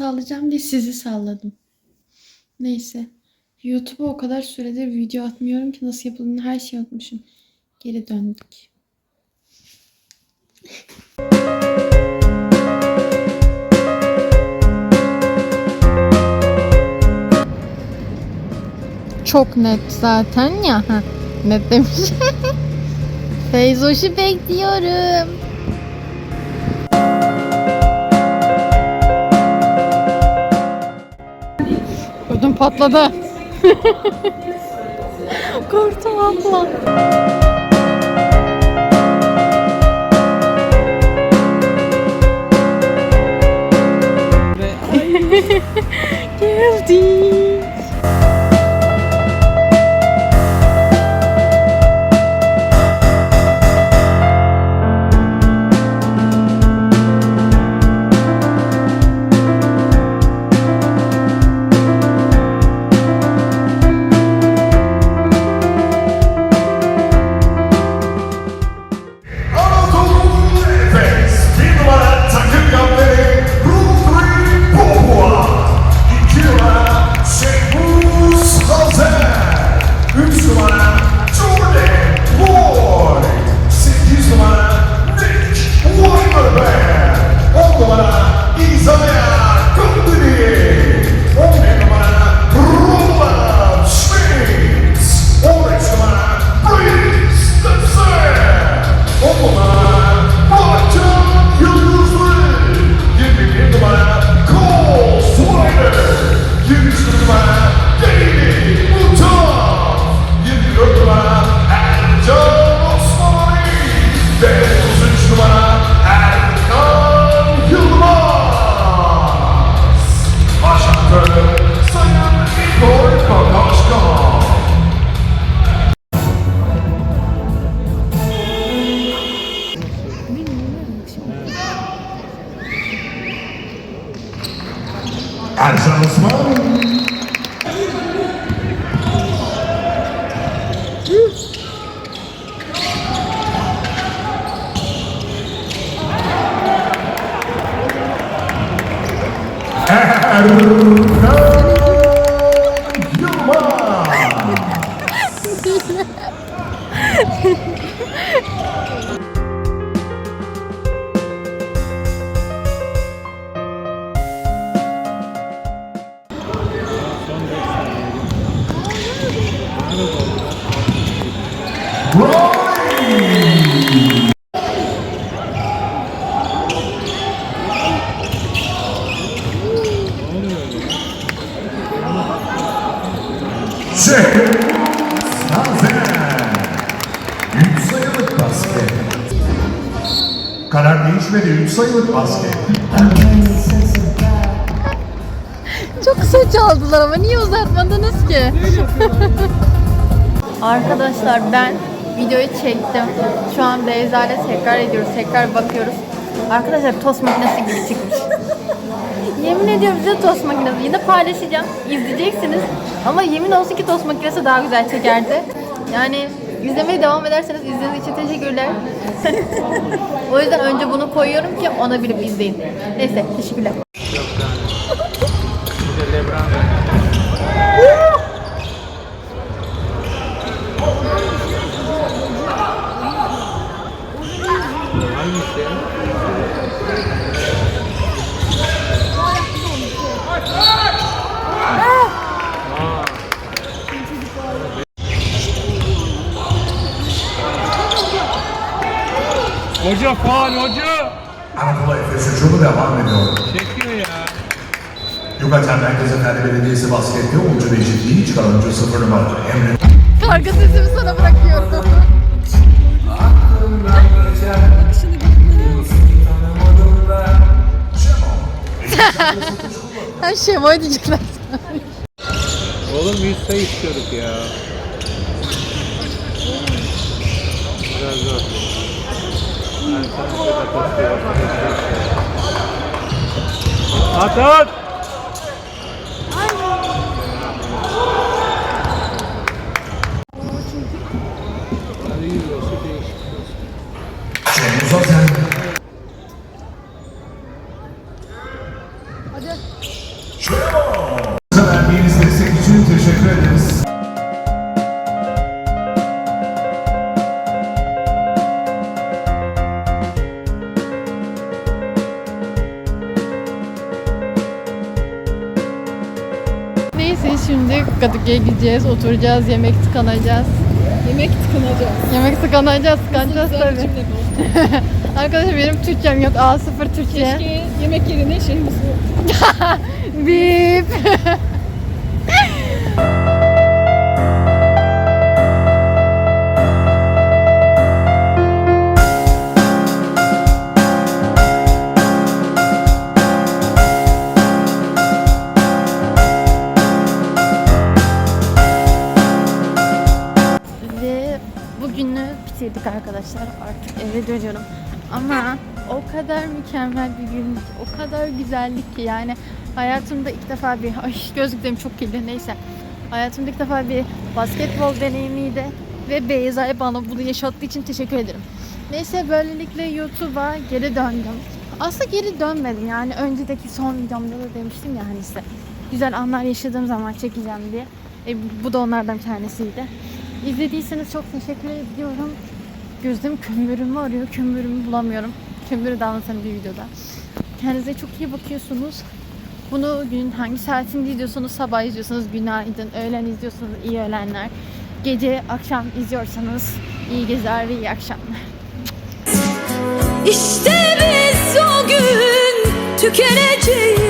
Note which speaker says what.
Speaker 1: saçımı sallayacağım diye sizi salladım. Neyse. YouTube'a o kadar süredir video atmıyorum ki nasıl yapıldığını her şeyi unutmuşum. Geri döndük. Çok net zaten ya. Net demiş. Feyzoş'u bekliyorum. Patladı. Korktum abla. Geldik.
Speaker 2: as mãos Karar değişmedi. Üç sayılık basket.
Speaker 1: Çok saç aldılar ama niye uzatmadınız ki? Arkadaşlar ben videoyu çektim. Şu an Beyza ile tekrar ediyoruz. Tekrar bakıyoruz. Arkadaşlar tost makinesi gibi çıkmış. yemin ediyorum size tost makinesi. Yine paylaşacağım. İzleyeceksiniz. Ama yemin olsun ki tost makinesi daha güzel çekerdi. Yani izlemeye devam ederseniz izlediğiniz için teşekkürler. o yüzden önce bunu koyuyorum ki ona bilip izleyin. Neyse teşekkürler.
Speaker 3: Hoca faal hoca.
Speaker 2: Anadolu Efes hücumu devam ediyor.
Speaker 3: Çekiyor ya.
Speaker 2: Yucatan Merkez Efendi Belediyesi baskette oyuncu değişikliği çıkan oyuncu 0 numaralı Emre
Speaker 1: Karga sesimi sana bırakıyorum. Her şey var diyecekler.
Speaker 3: Oğlum 100 sayı istiyorduk ya. Biraz zor. Ben sana bir de koşuyorum. At at.
Speaker 1: Şimdi Kadıköy'e gideceğiz, oturacağız, yemek tıkanacağız.
Speaker 4: Yemek tıkanacağız.
Speaker 1: Yemek tıkanacağız, tıkanacağız
Speaker 4: Güzel
Speaker 1: tabii.
Speaker 4: biçimde bu.
Speaker 1: Arkadaşlar benim Türkçem yok, A0 Türkçe.
Speaker 4: Keşke yemek yerine şey mısır.
Speaker 1: Bip. Bugünü bitirdik arkadaşlar. Artık eve dönüyorum. Ama o kadar mükemmel bir gün, o kadar güzellik ki yani hayatımda ilk defa bir, ay gözlüklerim çok kirli neyse. Hayatımda ilk defa bir basketbol deneyimiydi ve Beyza'ya bana bunu yaşattığı için teşekkür ederim. Neyse böylelikle YouTube'a geri döndüm. Aslında geri dönmedim yani önceki son videomda da demiştim ya hani size güzel anlar yaşadığım zaman çekeceğim diye. E, bu da onlardan bir tanesiydi. İzlediyseniz çok teşekkür ediyorum. Gözüm kömürümü arıyor. Kömürümü bulamıyorum. Kömürü de anlatırım bir videoda. Kendinize çok iyi bakıyorsunuz. Bunu gün hangi saatinde izliyorsanız sabah izliyorsanız günaydın. Öğlen izliyorsanız iyi öğlenler. Gece akşam izliyorsanız iyi geceler ve iyi akşamlar.
Speaker 5: İşte biz o gün tükenecek